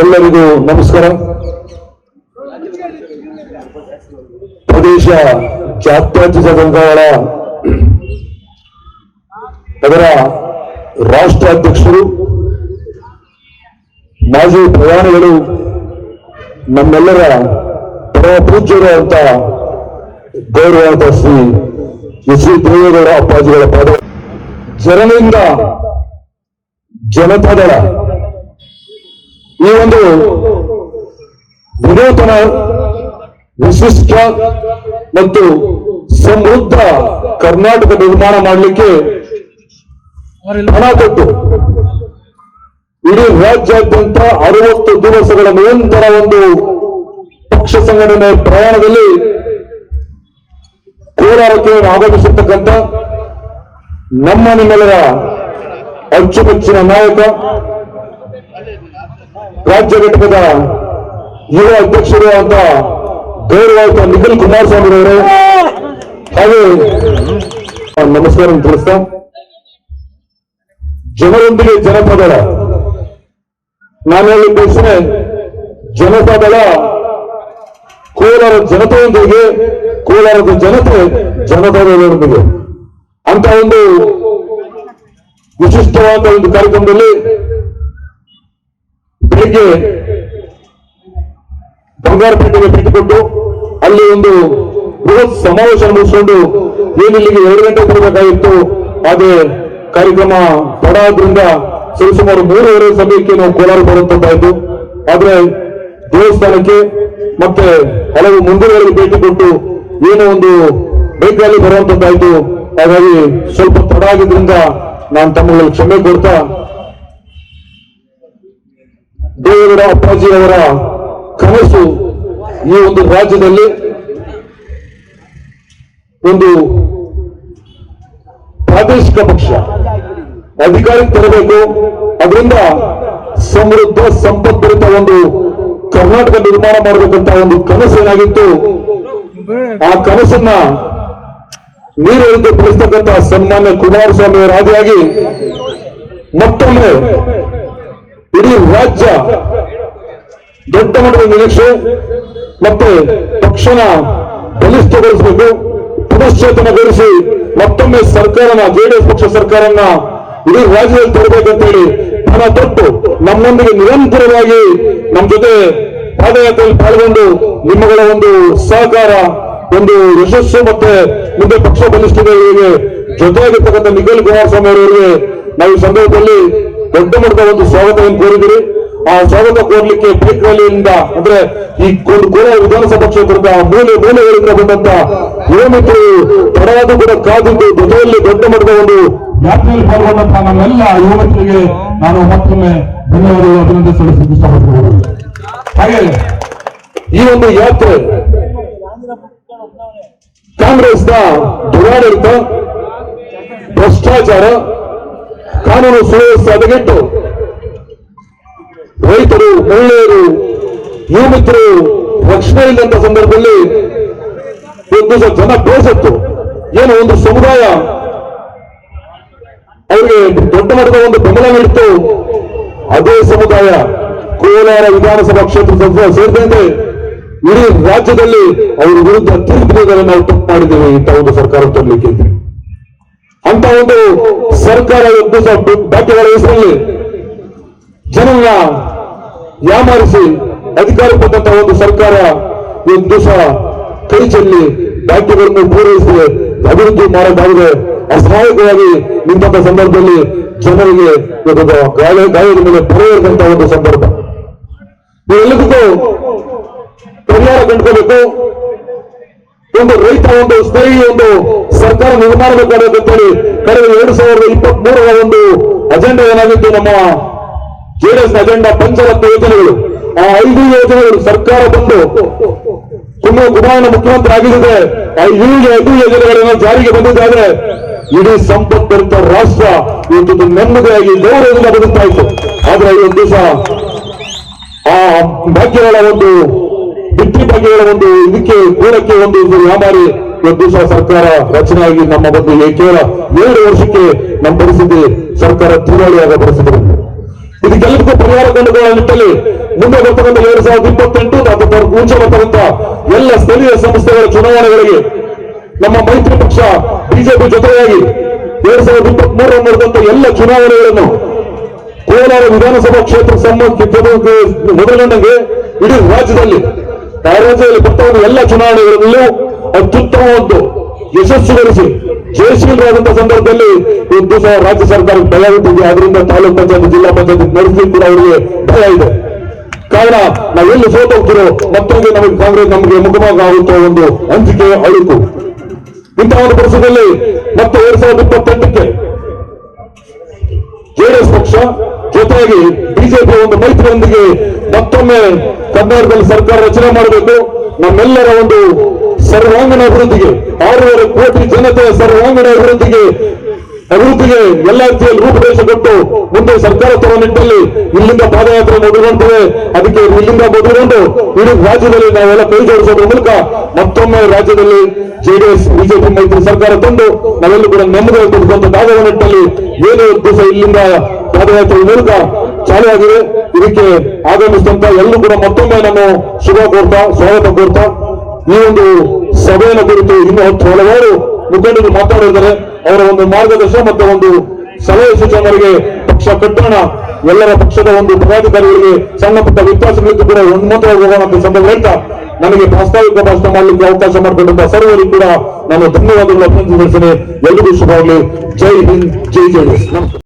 ಎಲ್ಲರಿಗೂ ನಮಸ್ಕಾರ. ಪ್ರದೇಶ ಜಾತ್ಯತೀತ ಬಂಗಾಳ ಅದರ ರಾಷ್ಟ್ರಾಧ್ಯಕ್ಷರು, ಮಾಜಿ ಪ್ರಧಾನಿಗಳು, ನಮ್ಮೆಲ್ಲರ ಪರಮ ಪೂಜ್ಯರು ಅಂತ ಗೌರವಾದ ಶ್ರೀ ಎಸ್ ವಿ ದೇವೇಗೌಡ ಅಪ್ಪಾಜಿಗಳ ಪಾದ ಜನರಿಂದ ಜನತಾದಳ ಈ ಒಂದು ವಿನೂತನ, ವಿಶಿಷ್ಟ ಮತ್ತು ಸಮೃದ್ಧ ಕರ್ನಾಟಕ ನಿರ್ಮಾಣ ಮಾಡಲಿಕ್ಕೆ ಹಣ ಕೊಟ್ಟು ಇಡೀ ರಾಜ್ಯಾದ್ಯಂತ ಅರವತ್ತು ದಿವಸಗಳ ನಿರಂತರ ಒಂದು ಪಕ್ಷ ಸಂಘಟನೆ ಪ್ರಯಾಣದಲ್ಲಿ ಕೋಲಾರಕ್ಕೆ ಆಗಮಿಸಿರ್ತಕ್ಕಂಥ ನಮ್ಮ ನಿಮ್ಮೆಲ್ಲರ ಅಚ್ಚುಮೆಚ್ಚಿನ ನಾಯಕ, ರಾಜ್ಯ ಘಟಕದ ಯುವ ಅಧ್ಯಕ್ಷರು ಅಂತ ಗೌರವಾಯುತ ನಿಖಿಲ್ ಕುಮಾರಸ್ವಾಮಿ ಅವರು ಹಾಗೆ, ನಮಸ್ಕಾರ ತಿಳಿಸ್ತಾ, ಜನರೊಂದಿಗೆ ಜನಪದಳ ನಾನು ಹೇಳಿ ಜನತಾ ಜನಪದಳ ಕೋಲಾರ ಜನತೆಯೊಂದಿಗೆ, ಕೋಲಾರದ ಜನತೆ ಜನಪದಗಳೊಂದಿಗೆ ಅಂತ ಒಂದು ವಿಶಿಷ್ಟವಾದ ಒಂದು ಕಾರ್ಯಕ್ರಮದಲ್ಲಿ ಬೆಳಿಗ್ಗೆ ಬಂಗಾರಪೇಟೆಗೆ ಕೊಟ್ಟು ಅಲ್ಲಿ ಒಂದು ಬೃಹತ್ ಸಮಾವೇಶ ಮುಗಿಸಿಕೊಂಡು ಏನಿಲ್ಲಿಗೆ ಎರಡು ಗಂಟೆ ಕೊಡಬೇಕಾಗಿತ್ತು ಅದೇ ಕಾರ್ಯಕ್ರಮ ತಡ ಆದ್ರಿಂದ ಸರಿಸುಮಾರು ಮೂರುವರೆ ಸಮಯಕ್ಕೆ ನಾವು ಕೋಲಾರ ಬರುವಂತದ್ದಾಯ್ತು ಆದ್ರೆ ದೇವಸ್ಥಾನಕ್ಕೆ ಮತ್ತೆ ಹಲವು ಮಂದಿರಗಳಿಗೆ ಭೇಟಿ ಕೊಟ್ಟು ಏನೋ ಒಂದು ಬೈಕ್ನಲ್ಲಿ ಬರುವಂತದ್ದಾಯ್ತು. ಹಾಗಾಗಿ ಸ್ವಲ್ಪ ತಡ ಆಗಿದ್ರಿಂದ ನಾನು ತಮ್ಮಗಳಲ್ಲಿ ಕ್ಷಮೆ ಕೊಡ್ತಾ ದೇವೇಗೌಡ ಅಪ್ಪಾಜಿ ಅವರ ಕನಸು ಈ ಒಂದು ರಾಜ್ಯದಲ್ಲಿ ಒಂದು ಪ್ರಾದೇಶಿಕ ಪಕ್ಷ, ಅಧಿಕಾರಕ್ಕೆ ತರಬೇಕು. ಅದರಿಂದ ಸಮೃದ್ಧ ಸಂಪದ್ಭರಿತ ಒಂದು ಕರ್ನಾಟಕ ನಿರ್ಮಾಣ ಮಾಡಬೇಕಂತ ಒಂದು ಕನಸು ಏನಾಗಿತ್ತು? ಆ ಕನಸನ್ನ ನೀರೆಳೆದು ಪಡಿಸ್ತಕ್ಕಂತಹ ಸನ್ಮಾನ್ಯ ಕುಮಾರಸ್ವಾಮಿ ಆದಿಯಾಗಿ ಮತ್ತೊಮ್ಮೆ ಇಡೀ ರಾಜ್ಯ ದೊಡ್ಡ ಮಟ್ಟದ ನಿರೀಕ್ಷೆ ಮತ್ತೆ ಪಕ್ಷನ ಬಲಿಷ್ಠಗೊಳಿಸಬೇಕು ಪುನಶ್ಚೇತನಗೊಳಿಸಿ ಮತ್ತೊಮ್ಮೆ ಸರ್ಕಾರನ, ಜೆಡಿಎಸ್ ಪಕ್ಷ ಸರ್ಕಾರನ ಇಡೀ ರಾಜ್ಯದಲ್ಲಿ ತರಬೇಕಂತೇಳಿ ಹಣ ತೊಟ್ಟು ನಮ್ಮೊಂದಿಗೆ ನಿರಂತರವಾಗಿ ನಮ್ಮ ಜೊತೆ ಪಾದಯಾತ್ರೆಯಲ್ಲಿ ಪಾಲ್ಗೊಂಡು ನಿಮ್ಮಗಳ ಒಂದು ಸಹಕಾರ, ಒಂದು ಯಶಸ್ಸು ಮತ್ತೆ ಮುಂದೆ ಪಕ್ಷ ಬಲಿಷ್ಠಗಳಿಗೆ ಜೊತೆಯಾಗಿರ್ತಕ್ಕಂಥ ನಿಖಿಲ್ ಕುಮಾರಸ್ವಾಮಿ ಅವರಿಗೆ ನಾವು ಈ ಸಂದರ್ಭದಲ್ಲಿ ದೊಡ್ಡ ಮಟ್ಟದ ಒಂದು ಸ್ವಾಗತವನ್ನು ಕೋರಿದಿರಿ ಆ ಸ್ವಾಗತ ಕೋರ್ಲಿಕ್ಕೆ ಬೈಕ್ ರ್ಯಾಲಿಯಿಂದ ಅಂದ್ರೆ ಈ ಕೋಲಾರ ವಿಧಾನಸಭಾ ಕ್ಷೇತ್ರದ ಮೂಲೆ ಮೂಲೆಗಳಿಂದ ಬಂದಂತ ಯುವಮಿತ್ರರು ತಡವಾದ ಕೂಡ ಕಾದಿದ್ದು ಜೊತೆಯಲ್ಲಿ ದೊಡ್ಡ ಮಟ್ಟದ ಒಂದು ಯಾತ್ರೆಯಲ್ಲಿ ಪಾಲ್ಗೊಂಡಂತ ನಮ್ಮೆಲ್ಲ ಯುವ ಮಿತ್ರರಿಗೆ ನಾನು ಮತ್ತೊಮ್ಮೆ ಧನ್ಯವಾದಗಳು, ಅಭಿನಂದನೆ ಸಲ್ಲಿಸಲಿಕ್ಕೆ ಇಷ್ಟಪಡ್ತೀನಿ. ಹಾಗೆ ಈ ಒಂದು ಯಾತ್ರೆ ಕಾಂಗ್ರೆಸ್ನ ದುರಾಡಳಿತ, ಭ್ರಷ್ಟಾಚಾರ, ಕಾನೂನು ಸುವ್ಯವಸ್ಥೆ ಹದಗೆಟ್ಟು ರೈತರು, ಮಹಿಳೆಯರು ಯುವ ಮಿತ್ರರು ರಕ್ಷಣೆ ಇಲ್ಲಂತ ಸಂದರ್ಭದಲ್ಲಿ ಒಂದು ಜನ ಬೇಸತ್ತು ಏನು ಒಂದು ಸಮುದಾಯ ಅವರಿಗೆ ದೊಡ್ಡ ಮಟ್ಟದ ಒಂದು ಬೆಂಬಲ ನೀಡಿತ್ತು. ಅದೇ ಸಮುದಾಯ ಕೋಲಾರ ವಿಧಾನಸಭಾ ಕ್ಷೇತ್ರ ಸೇರಿದಂತೆ ಇಡೀ ರಾಜ್ಯದಲ್ಲಿ ಅವರ ವಿರುದ್ಧ ತೀರ್ಪುಗಳನ್ನು ನಾವು ತಪ್ಪು ಮಾಡಿದ್ದೇವೆ ಇಂಥ ಒಂದು ಸರ್ಕಾರ ತರಲಿಕ್ಕೆ ಅಂತ. ಒಂದು ಸರ್ಕಾರ ಎದ್ದು ಬಾಕಿಗಳ ಹೆಸರಲ್ಲಿ ಜನನ್ನ ಯಾಮಾರಿಸಿ ಅಧಿಕಾರ ಕೊಟ್ಟಂತಹ ಒಂದು ಸರ್ಕಾರ ಒಂದು ದಿವಸ ಕೈ ಚೆಲ್ಲಿ ಬಾಕಿಗಳನ್ನು ಪೂರೈಸಿ ಅಭಿವೃದ್ಧಿ ಮಾಡೋದಾಗಿದೆ ಅಸಹಾಯಕವಾಗಿ ನಿಂತ ಸಂದರ್ಭದಲ್ಲಿ ಜನರಿಗೆ ಗಾಯದ ಮೇಲೆ ಬರೆಯದಂತ ಒಂದು ಸಂದರ್ಭ ಇವೆಲ್ಲದಕ್ಕೂ ಪರಿಹಾರ ಕಂಡುಕೋಬೇಕು. ಒಂದು ರೈತ, ಒಂದು ಸ್ಥಳೀಯ ಒಂದು ಸರ್ಕಾರ ನಿರ್ಮಾಣ ಹೇಳಿ ಕಳೆದ ಎರಡು ಸಾವಿರದ ಇಪ್ಪತ್ತ್ ಮೂರರ ಒಂದು ಅಜೆಂಡಾ ಏನಾಗಿತ್ತು ನಮ್ಮ ಜೆಡಿಎಸ್ ಅಜೆಂಡಾ ಪಂಚರತ್ನ ಯೋಜನೆಗಳು. ಆ ಐದು ಯೋಜನೆಗಳು ಸರ್ಕಾರ ಬಂದು ತುಂಬ ಕುಮಾರನ ಮುಖ್ಯಮಂತ್ರಿ ಆಗಿದ್ದಾರೆ ಆ ಹೀಗೆ ಐದು ಯೋಜನೆಗಳನ್ನು ಜಾರಿಗೆ ಬಂದಿದ್ದಾದ್ರೆ ಇಡೀ ಸಂಪತ್ಭರಿತ ರಾಷ್ಟ್ರ ಇವತ್ತು ನೆಮ್ಮದಿಯಾಗಿ ಗೌರವದಿಂದ ಬದುಕ್ತಾ ಇತ್ತು. ಆದ್ರೆ ಇವತ್ತು ಒಂದು ದಿವಸ ಆ ಭಾಗ್ಯಗಳ ಒಂದು ಬಿಟ್ಟಿ ಬಗೆಯ ಒಂದು ಇದಕ್ಕೆ ಕೂಡಕ್ಕೆ ಒಂದು ವ್ಯಾಪಾರಿ ಪ್ರದೇಶ ಸರ್ಕಾರ ರಚನೆ ಆಗಿ ನಮ್ಮ ಬಗ್ಗೆ ಕೇವಲ ಏಳು ವರ್ಷಕ್ಕೆ ನಮ್ಮ ಪರಿಸ್ಥಿತಿ ಸರ್ಕಾರ ತಿರುವಳಿಯಾದ ಪರಿಸ್ಥಿತಿ. ಇದಕ್ಕೆಲ್ಲದಕ್ಕೂ ಪರಿಹಾರ ಕಂಡುಕೊಳ್ಳುವ ನಿಟ್ಟಲ್ಲಿ ಮುಂದೆ ಬರ್ತಕ್ಕಂಥ ಎರಡ್ ಸಾವಿರದ ಇಪ್ಪತ್ತೆಂಟು ಅಥವಾ ಮುಂಚೆ ಬರ್ತಕ್ಕಂಥ ಎಲ್ಲ ಸ್ಥಳೀಯ ಸಂಸ್ಥೆಗಳ ಚುನಾವಣೆಗಳಿಗೆ ನಮ್ಮ ಮೈತ್ರಿ ಪಕ್ಷ, ಬಿಜೆಪಿ ಜೊತೆಯಾಗಿ ಎರಡ್ ಸಾವಿರದ ಇಪ್ಪತ್ತ್ ಮೂರರಲ್ಲಿ ನಡೆದಂತ ಎಲ್ಲ ಚುನಾವಣೆಗಳನ್ನು ಕೋಲಾರ ವಿಧಾನಸಭಾ ಕ್ಷೇತ್ರ ಸಂಬಂಧ ಮೊದಲಗೊಂಡಂಗೆ ಇಡೀ ರಾಜ್ಯದಲ್ಲಿ ರಾಜ್ಯದಲ್ಲಿ ಬರ್ತಕ್ಕಂಥ ಎಲ್ಲ ಚುನಾವಣೆಗಳಲ್ಲೂ ಅತ್ಯುತ್ತಮ ಒಂದು ಯಶಸ್ಸುಗೊಳಿಸಿ ಜಯಶೀಲರಾದಂತಹ ಸಂದರ್ಭದಲ್ಲಿ ಒಂದು ಸಹ ರಾಜ್ಯ ಸರ್ಕಾರ ಭಯ ಇದೆ ಅದರಿಂದ ತಾಲೂಕ್ ಪಂಚಾಯತ್, ಜಿಲ್ಲಾ ಪಂಚಾಯತ್ ನಡೆಸಲಿಕ್ಕೆ ಕೂಡ ಅವರಿಗೆ ಭಯ ಇದೆ. ಕಾರಣ ನಾವೆಲ್ಲಿ ಸೋತೋಗ್ತಿರೋ ಮತ್ತೊಂದು ನಮಗೆ ಕಾಂಗ್ರೆಸ್ ನಮಗೆ ಮುಖಭಾಗ ಆಗುತ್ತೋ ಒಂದು ಹಂಚಿಕೆ ಅಳುಕು. ಇಂತಹ ಒಂದು ಪರಿಸ್ಥಿತಿಯಲ್ಲಿ ಮತ್ತೆ ಎರಡ್ ಸಾವಿರದ ಇಪ್ಪತ್ತೆಂಟಕ್ಕೆ ಜೆಡಿಎಸ್ ಪಕ್ಷ ಜೊತೆಯಾಗಿ ಬಿಜೆಪಿ ಒಂದು ಮೈತ್ರಿಯೊಂದಿಗೆ ಮತ್ತೊಮ್ಮೆ ಕರ್ನಾಟಕದಲ್ಲಿ ಸರ್ಕಾರ ರಚನೆ ಮಾಡಬೇಕು. ನಮ್ಮೆಲ್ಲರ ಒಂದು ಸರ್ವಾಂಗಣ ಅಭಿವೃದ್ಧಿಗೆ, ಆರೂವರೆ ಕೋಟಿ ಜನತೆ ಸರ್ವಾಂಗಣ ಅಭಿವೃದ್ಧಿಗೆ ಅಭಿವೃದ್ಧಿಗೆ ಎಲ್ಲ ರೀತಿಯಲ್ಲಿ ರೂಪುರೇಷೆ ಕೊಟ್ಟು ಮುಂದೆ ಸರ್ಕಾರ ತರುವ ನಿಟ್ಟಲ್ಲಿ ಇಲ್ಲಿಂದ ಪಾದಯಾತ್ರೆ ಮೊದಲುಗೊಂಡಿದೆ ಅದಕ್ಕೆ ಇಲ್ಲಿಂದ ಮೊದಲುಗೊಂಡು ಇಡೀ ರಾಜ್ಯದಲ್ಲಿ ನಾವೆಲ್ಲ ಕೈ ಜೋಡಿಸೋದ್ರ ಮೂಲಕ ಮತ್ತೊಮ್ಮೆ ರಾಜ್ಯದಲ್ಲಿ ಜೆಡಿಎಸ್, ಬಿಜೆಪಿ ಮೈತ್ರಿ ಸರ್ಕಾರ ತಂದು ನಾವೆಲ್ಲೂ ಕೂಡ ನೆಮ್ಮದಿ ಭಾಗದ ನಿಟ್ಟಲ್ಲಿ ಏನು ದಿವಸ ಇಲ್ಲಿಂದ ಪಾದಯಾತ್ರೆ ಮೂಲಕ ಚಾಲು ಆಗಿದೆ ಇದಕ್ಕೆ ಆಗಮಿಸಿದಂತ ಎಲ್ಲರೂ ಕೂಡ ಮತ್ತೊಮ್ಮೆ ನಾನು ಶುಭ ಕೋರ್ತಾ, ಸ್ವಾಗತ ಕೋರ್ತಾ. ಈ ಒಂದು ಸಭೆಯನ್ನು ಕುರಿತು ಇನ್ನೂ ಹತ್ತು ಹಲವಾರು ಮುಖಂಡರು ಮಾತಾಡಿದ್ದಾರೆ. ಅವರ ಒಂದು ಮಾರ್ಗದರ್ಶನ ಮತ್ತು ಒಂದು ಸಲಹೆ ಸೂಚನೆಗಳಿಗೆ ಪಕ್ಷ ಕಟ್ಟೋಣ. ಎಲ್ಲರ ಪಕ್ಷದ ಒಂದು ಪದಾಧಿಕಾರಿಗಳಿಗೆ ಸಣ್ಣ ಪುಟ್ಟ ವ್ಯತ್ಯಾಸಗಳಿಗೂ ಕೂಡ ಉನ್ನತವಾಗಿ ಹೋಗೋಣ ಸಂದರ್ಭ ಹೇಳ್ತಾ ನನಗೆ ಪ್ರಾಸ್ತಾವಿಕ ಭಾಷಣ ಮಾಡಲಿಕ್ಕೆ ಅವಕಾಶ ಮಾಡಿಕೊಂಡಂತ ಸರ್ವರಿಗೂ ಕೂಡ ನಾನು ಧನ್ಯವಾದಗಳು. ಅಭಿನಂದಿಸ್ತೇನೆ ಎಲ್ಲರಿಗೂ ಶುಭವಾಗಲಿ. ಜೈ ಹಿಂದ್, ಜೈ ಜೆಡಿಎಸ್ ನಮಸ್ಕಾರ.